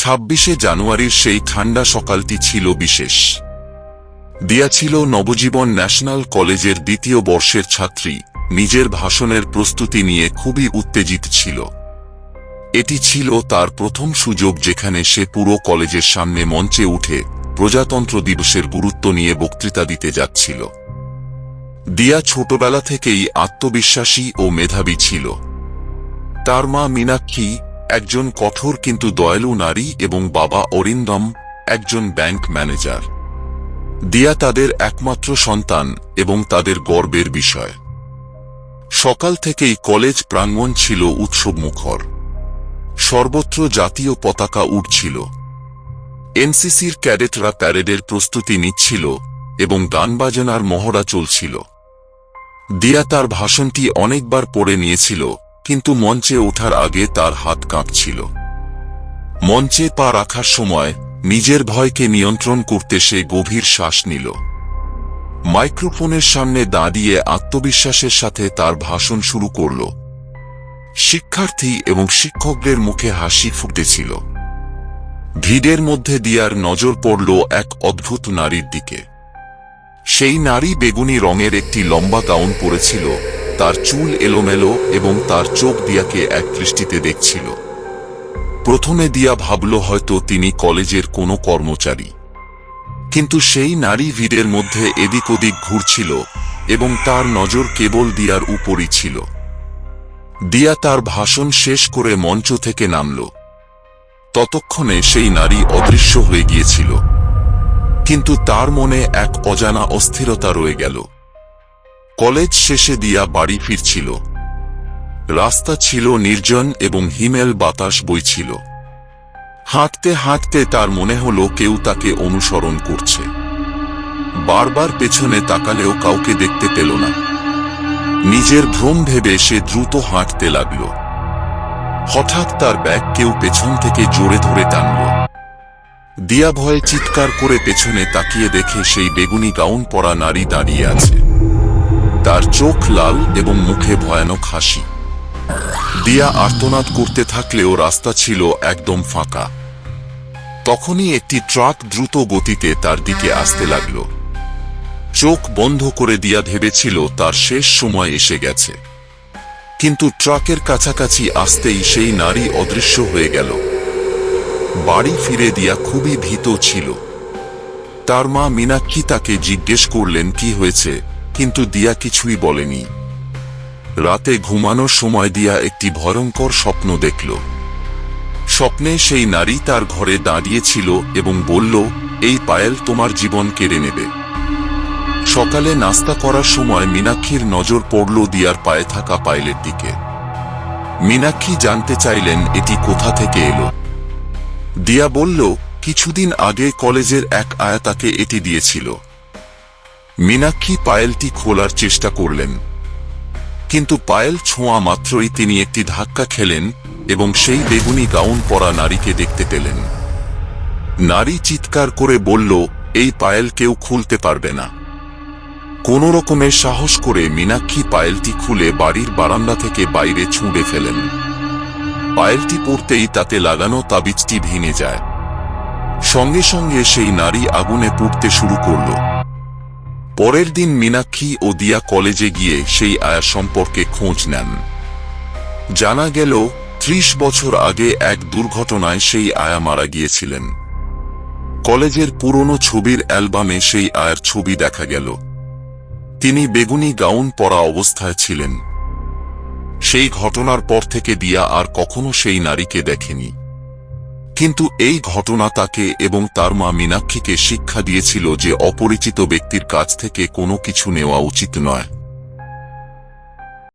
ছাব্বিশে জানুয়ারির সেই ঠান্ডা সকালটি ছিল বিশেষ। দিয়া ছিল নবজীবন ন্যাশনাল কলেজের দ্বিতীয় বর্ষের ছাত্রী। নিজের ভাষণের প্রস্তুতি নিয়ে খুবই উত্তেজিত ছিল। এটি ছিল তার প্রথম সুযোগ যেখানে সে পুরো কলেজের সামনে মঞ্চে উঠে প্রজাতন্ত্র দিবসের গুরুত্ব নিয়ে বক্তৃতা দিতে যাচ্ছিল। দিয়া ছোটবেলা থেকেই আত্মবিশ্বাসী ও মেধাবী ছিল। তার মা মীনাক্ষী একজন কঠোর কিন্তু দয়ালু নারী এবং বাবা অরিন্দম একজন ব্যাংক ম্যানেজার। দিয়া তাদের একমাত্র সন্তান এবং তাদের গর্বের বিষয়। সকাল থেকেই কলেজ প্রাঙ্গণ ছিল উৎসবমুখর। সর্বত্র জাতীয় পতাকা উঠছিল এনসিসির ক্যাডেটরা প্যারেডের প্রস্তুতি নিচ্ছিল এবং গান বাজনার মহড়া চলছিল। দিয়া তার ভাষণটি অনেকবার পড়ে নিয়েছিল কিন্তু মঞ্চে ওঠার আগে তার হাত কাঁপছিল। মঞ্চে পা রাখার সময় নিজের ভয়কে নিয়ন্ত্রণ করতে সে গভীর শ্বাস নিল। মাইক্রোফোনের সামনে দাঁড়িয়ে আত্মবিশ্বাসের সাথে তার ভাষণ শুরু করল। শিক্ষার্থী এবং শিক্ষকদের মুখে হাসি ফুটেছিল। ভিড়ের মধ্যে দিয়ার নজর পড়ল এক অদ্ভুত নারীর দিকে। সেই নারী বেগুনি রঙের একটি লম্বা গাউন পরেছিল তার চুল এলোমেলো এবং তার চোখ দিয়াকে এক দৃষ্টিতে দেখছিল। প্রথমে দিয়া ভাবল হয়তো তিনি কলেজের কোনো কর্মচারী। কিন্তু সেই নারী ভিড়ের মধ্যে এদিক ওদিক ঘুরছিল এবং তার নজর কেবল দিয়ার উপরই ছিল। দিয়া তার ভাষণ শেষ করে মঞ্চ থেকে নামল। ততক্ষণে সেই নারী অদৃশ্য হয়ে গিয়েছিল। কিন্তু তার মনে এক অজানা অস্থিরতা রয়ে গেল। কলেজ শেষে দিয়া বাড়ি ফিরছিল। রাস্তা ছিল নির্জন এবং হিমেল বাতাস বইছিল। হাঁটতে হাঁটতে তার মনে হলো কেউ তাকে অনুসরণ করছে। বারবার পেছনে তাকালেও কাউকে দেখতে পেল না। নিজের ভ্রম ভেবে সে দ্রুত হাঁটতে লাগল। হঠাৎ তার ব্যাগ কেউ পেছন থেকে জোরে ধরে টানল। দিয়া ভয়ে চিৎকার করে পেছনে তাকিয়ে দেখে সেই বেগুনি গাউন পরা নারী দাঁড়িয়ে আছে। তার চোখ লাল এবং মুখে ভয়ানক হাসি। দিয়া আর্তনাদ করতে থাকলেও রাস্তা ছিল একদম ফাঁকা। তখনই একটি ট্রাক দ্রুত গতিতে তার দিকে আসতে লাগল। চোখ বন্ধ করে দিয়া ভেবেছিল তার শেষ সময় এসে গেছে। কিন্তু ট্রাকের কাছাকাছি আসতেই সেই নারী অদৃশ্য হয়ে গেল। বাড়ি ফিরে দিয়া খুবই ভীত ছিল। তার মা মীনাক্ষী তাকে জিজ্ঞেস করলেন, কি হয়েছে? কিন্তু দিয়া কিছুই বলেনি। রাতে ঘুমানোর সময় দিয়া একটি ভয়ঙ্কর স্বপ্ন দেখল। স্বপ্নে সেই নারী তার ঘরে দাঁড়িয়েছিল এবং বলল, এই পায়েল তোমার জীবন কেড়ে নেবে। সকালে নাস্তা করার সময় মীনাক্ষীর নজর পড়ল দিয়ার পায়ে থাকা পায়েলের দিকে। মীনাক্ষী জানতে চাইলেন, এটি কোথা থেকে এলো? দিয়া বলল, কিছুদিন আগে কলেজের এক আয়া তাকে এটি দিয়েছিল। মীনাক্ষী পায়েলটি খোলার চেষ্টা করলেন। কিন্তু পায়েল ছোঁয়া মাত্রই তিনি একটি ধাক্কা খেলেন এবং সেই বেগুনি গাউন পরা নারীকে দেখতে পেলেন। নারী চিৎকার করে বলল, এই পায়েল কেউ খুলতে পারবে না। কোন রকমের সাহস করে মীনাক্ষী পায়েলটি খুলে বাড়ির বারান্দা থেকে বাইরে ছুঁড়ে ফেলেন। পায়েলটি পড়তেই তাতে লাগানো তাবিজটি ভেঙে যায়। সঙ্গে সঙ্গে সেই নারী আগুনে পুড়তে শুরু করল। পরের দিন মীনাক্ষী ও দিয়া কলেজে গিয়ে সেই আয়া সম্পর্কে খোঁজ নেন। জানা গেল, ত্রিশ বছর আগে এক দুর্ঘটনায় সেই আয়া মারা গিয়েছিলেন। কলেজের পুরনো ছবির অ্যালবামে সেই আয়ার ছবি দেখা গেল। তিনি বেগুনি গাউন পরা অবস্থায় ছিলেন। সেই ঘটনার পর থেকে দিয়া আর কখনো সেই নারীকে দেখেনি। কিন্তু এই ঘটনা তাকে এবং তার মা মীনাক্ষীকে শিক্ষা দিয়েছিল যে অপরিচিত ব্যক্তির কাছ থেকে কোনো কিছু নেওয়া উচিত নয়।